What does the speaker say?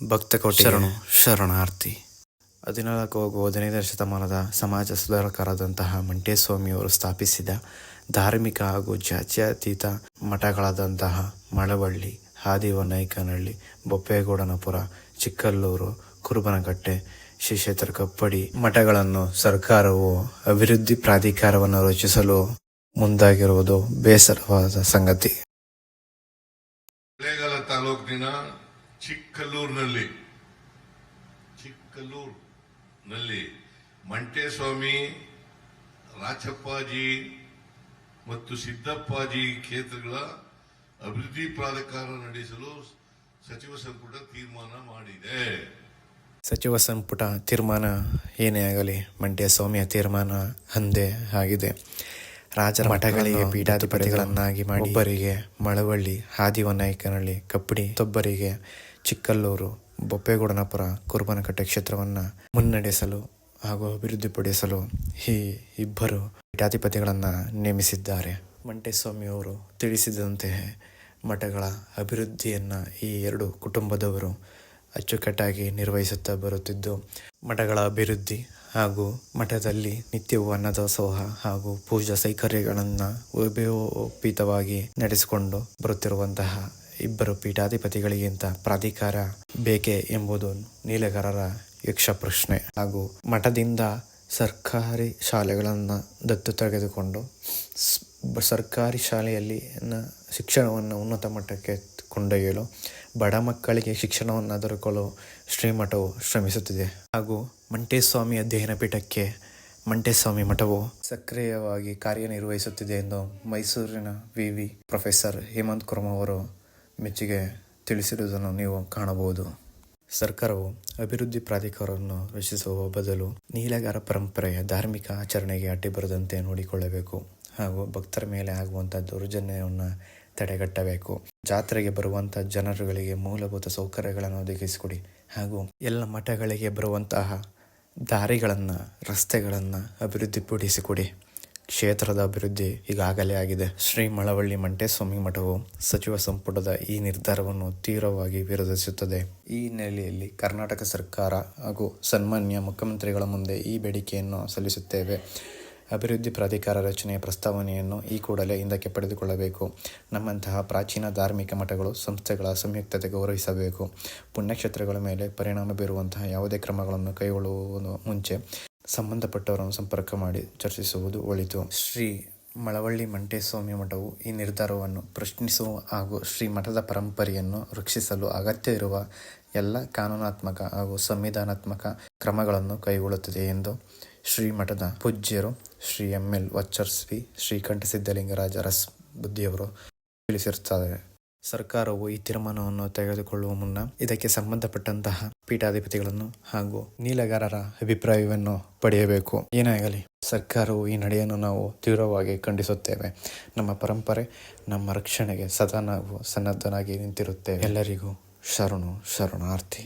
ಭಕ್ತಕೋಟಿ ಶರಣು ಶರಣಾರ್ಥಿ. ಹದಿನಾಲ್ಕು ಹಾಗೂ ಹದಿನೈದನೇ ಶತಮಾನದ ಸಮಾಜ ಸುಧಾರಕರಾದಂತಹ ಮಂಟೇಸ್ವಾಮಿಯವರು ಸ್ಥಾಪಿಸಿದ ಧಾರ್ಮಿಕ ಹಾಗೂ ಜಾತ್ಯತೀತ ಮಠಗಳಾದಂತಹ ಮಳವಳ್ಳಿ ಹಾದಿವನಾಯ್ಕನಹಳ್ಳಿ ಬೊಪ್ಪೇಗೌಡನಪುರ ಚಿಕ್ಕಲ್ಲೂರು ಕುರುಬನಕಟ್ಟೆ ಶ್ರೀ ಕ್ಷೇತ್ರ ಕಪ್ಪಡಿ ಮಠಗಳನ್ನು ಸರ್ಕಾರವು ಅಭಿವೃದ್ಧಿ ಪ್ರಾಧಿಕಾರವನ್ನು ರಚಿಸಲು ಮುಂದಾಗಿರುವುದು ಬೇಸರವಾದ ಸಂಗತಿ. ತಾಲೂಕಿನ ಚಿಕ್ಕಲ್ಲೂರಿನಲ್ಲಿ ಚಿಕ್ಕಲ್ಲೂರಿನಲ್ಲಿ ಮಂಟೇಸ್ವಾಮಿ ರಾಚಪ್ಪಾಜಿ ಮತ್ತು ಸಿದ್ದಪ್ಪಾಜಿ ಕ್ಷೇತ್ರಗಳ ಅಭಿವೃದ್ಧಿ ಪ್ರಾಧಿಕಾರ ನಡೆಸಲು ಸಚಿವ ಸಂಪುಟ ತೀರ್ಮಾನ ಮಾಡಿದೆ. ಸಚಿವ ಸಂಪುಟ ತೀರ್ಮಾನ ಏನೇ ಆಗಲಿ ಮಂಡ್ಯಸ್ವಾಮಿಯ ತೀರ್ಮಾನ ಅಂದೇ ಆಗಿದೆ. ರಾಜರ ಮಠಗಳಿಗೆ ಪೀಠಾಧಿಪತಿಗಳನ್ನಾಗಿ ಮಾಡಿ ಒಬ್ಬರಿಗೆ ಮಳವಳ್ಳಿ ಹಾದಿವನಾಯಕನಹಳ್ಳಿ ಕಪ್ಪಡಿ ತೊಬ್ಬರಿಗೆ ಚಿಕ್ಕಲ್ಲೂರು ಬೊಪ್ಪೇಗೌಡನಪುರ ಕುರುಬನಕಟ್ಟೆ ಕ್ಷೇತ್ರವನ್ನು ಮುನ್ನಡೆಸಲು ಹಾಗೂ ಅಭಿವೃದ್ಧಿಪಡಿಸಲು ಈ ಇಬ್ಬರು ಪೀಠಾಧಿಪತಿಗಳನ್ನು ನೇಮಿಸಿದ್ದಾರೆ. ಮಂಟೇಸ್ವಾಮಿಯವರು ತಿಳಿಸಿದಂತೆ ಮಠಗಳ ಅಭಿವೃದ್ಧಿಯನ್ನು ಈ ಎರಡು ಕುಟುಂಬದವರು ಅಚ್ಚುಕಟ್ಟಾಗಿ ನಿರ್ವಹಿಸುತ್ತಾ ಬರುತ್ತಿದ್ದು, ಮಠಗಳ ಅಭಿವೃದ್ಧಿ ಹಾಗೂ ಮಠದಲ್ಲಿ ನಿತ್ಯವೂ ಅನ್ನದಾಸೋಹ ಹಾಗೂ ಪೂಜಾ ಸೈಕರ್ಯಗಳನ್ನು ಉಪಯೋಪಿತವಾಗಿ ನಡೆಸಿಕೊಂಡು ಬರುತ್ತಿರುವಂತಹ ಇಬ್ಬರು ಪೀಠಾಧಿಪತಿಗಳಿಗಿಂತ ಪ್ರಾಧಿಕಾರ ಬೇಕೆ ಎಂಬುದು ನೀಲಗಾರರ ಯಕ್ಷ ಪ್ರಶ್ನೆ ಹಾಗೂ ಮಠದಿಂದ ಸರ್ಕಾರಿ ಶಾಲೆಗಳನ್ನು ದತ್ತು ತೆಗೆದುಕೊಂಡು ಸರ್ಕಾರಿ ಶಾಲೆಯಲ್ಲಿ ಶಿಕ್ಷಣವನ್ನು ಉನ್ನತ ಮಟ್ಟಕ್ಕೆ ಕೊಂಡೊಯ್ಯಲು ಬಡ ಮಕ್ಕಳಿಗೆ ಶಿಕ್ಷಣವನ್ನು ದೊರಕಲು ಶ್ರೀಮಠವು ಶ್ರಮಿಸುತ್ತಿದೆ. ಹಾಗೂ ಮಂಟೇಸ್ವಾಮಿ ಅಧ್ಯಯನ ಪೀಠಕ್ಕೆ ಮಂಟೇಸ್ವಾಮಿ ಮಠವು ಸಕ್ರಿಯವಾಗಿ ಕಾರ್ಯನಿರ್ವಹಿಸುತ್ತಿದೆ ಎಂದು ಮೈಸೂರಿನ ವಿ ಪ್ರೊಫೆಸರ್ ಹೇಮಂತ್ ಕುರ್ಮ ಅವರು ಮೆಚ್ಚುಗೆ ತಿಳಿಸಿರುವುದನ್ನು ನೀವು ಕಾಣಬಹುದು. ಸರ್ಕಾರವು ಅಭಿವೃದ್ಧಿ ಪ್ರಾಧಿಕಾರವನ್ನು ರಚಿಸುವ ಬದಲು ನೀಲಗಾರ ಪರಂಪರೆಯ ಧಾರ್ಮಿಕ ಆಚರಣೆಗೆ ಅಡ್ಡಿ ಬರದಂತೆ ನೋಡಿಕೊಳ್ಳಬೇಕು ಹಾಗೂ ಭಕ್ತರ ಮೇಲೆ ಆಗುವಂಥ ದೌರ್ಜನ್ಯವನ್ನು ತಡೆಗಟ್ಟಬೇಕು. ಜಾತ್ರೆಗೆ ಬರುವಂಥ ಜನರುಗಳಿಗೆ ಮೂಲಭೂತ ಸೌಕರ್ಯಗಳನ್ನು ಒದಗಿಸಿಕೊಡಿ ಹಾಗೂ ಎಲ್ಲ ಮಠಗಳಿಗೆ ಬರುವಂತಹ ದಾರಿಗಳನ್ನು, ರಸ್ತೆಗಳನ್ನು ಅಭಿವೃದ್ಧಿಪಡಿಸಿಕೊಡಿ. ಕ್ಷೇತ್ರದ ಅಭಿವೃದ್ಧಿ ಈಗಾಗಲೇ ಆಗಿದೆ. ಶ್ರೀ ಮಳವಳ್ಳಿ ಮಂಟೇಸ್ವಾಮಿ ಮಠವು ಸಚಿವ ಸಂಪುಟದ ಈ ನಿರ್ಧಾರವನ್ನು ತೀವ್ರವಾಗಿ ವಿರೋಧಿಸುತ್ತದೆ. ಈ ಹಿನ್ನೆಲೆಯಲ್ಲಿ ಕರ್ನಾಟಕ ಸರ್ಕಾರ ಹಾಗೂ ಸನ್ಮಾನ್ಯ ಮುಖ್ಯಮಂತ್ರಿಗಳ ಮುಂದೆ ಈ ಬೇಡಿಕೆಯನ್ನು ಸಲ್ಲಿಸುತ್ತೇವೆ. ಅಭಿವೃದ್ಧಿ ಪ್ರಾಧಿಕಾರ ರಚನೆಯ ಪ್ರಸ್ತಾವನೆಯನ್ನು ಈ ಕೂಡಲೇ ಹಿಂದಕ್ಕೆ ಪಡೆದುಕೊಳ್ಳಬೇಕು. ನಮ್ಮಂತಹ ಪ್ರಾಚೀನ ಧಾರ್ಮಿಕ ಮಠಗಳು ಸಂಸ್ಥೆಗಳ ಸಂಯುಕ್ತತೆ ಗೌರವಿಸಬೇಕು. ಪುಣ್ಯಕ್ಷೇತ್ರಗಳ ಮೇಲೆ ಪರಿಣಾಮ ಬೀರುವಂತಹ ಯಾವುದೇ ಕ್ರಮಗಳನ್ನು ಕೈಗೊಳ್ಳುವ ಮುಂಚೆ ಸಂಬಂಧಪಟ್ಟವರನ್ನು ಸಂಪರ್ಕ ಮಾಡಿ ಚರ್ಚಿಸುವುದು ಒಳಿತು. ಶ್ರೀ ಮಳವಳ್ಳಿ ಮಂಟೇಸ್ವಾಮಿ ಮಠವು ಈ ನಿರ್ಧಾರವನ್ನು ಪ್ರಶ್ನಿಸುವ ಹಾಗೂ ಶ್ರೀ ಮಠದ ಪರಂಪರೆಯನ್ನು ರಕ್ಷಿಸಲು ಅಗತ್ಯ ಇರುವ ಎಲ್ಲ ಕಾನೂನಾತ್ಮಕ ಹಾಗೂ ಸಂವಿಧಾನಾತ್ಮಕ ಕ್ರಮಗಳನ್ನು ಕೈಗೊಳ್ಳುತ್ತದೆ ಎಂದು ಶ್ರೀ ಮಠದ ಪೂಜ್ಯರು ಶ್ರೀ ಎಂ ಎಲ್ ವಚ್ಚರ್ಸ್ವಿ ಶ್ರೀಕಂಠ ಸಿದ್ಧಲಿಂಗರಾಜ ರಸ್ ಬುದ್ಧಿಯವರು ತಿಳಿಸಿರುತ್ತಾರೆ. ಸರ್ಕಾರವು ಈ ತೀರ್ಮಾನವನ್ನು ತೆಗೆದುಕೊಳ್ಳುವ ಮುನ್ನ ಇದಕ್ಕೆ ಸಂಬಂಧಪಟ್ಟಂತಹ ಪೀಠಾಧಿಪತಿಗಳನ್ನು ಹಾಗೂ ನೀಲಗಾರರ ಅಭಿಪ್ರಾಯವನ್ನು ಪಡೆಯಬೇಕು. ಏನಾಗಲಿ, ಸರ್ಕಾರವು ಈ ನಡೆಯನ್ನು ನಾವು ತೀವ್ರವಾಗಿ ಖಂಡಿಸುತ್ತೇವೆ. ನಮ್ಮ ಪರಂಪರೆ, ನಮ್ಮ ರಕ್ಷಣೆಗೆ ಸದಾ ನಾವು ಸನ್ನದ್ಧನಾಗಿ ನಿಂತಿರುತ್ತೇವೆ. ಎಲ್ಲರಿಗೂ ಶರಣು, ಶರಣಾರ್ಥಿ.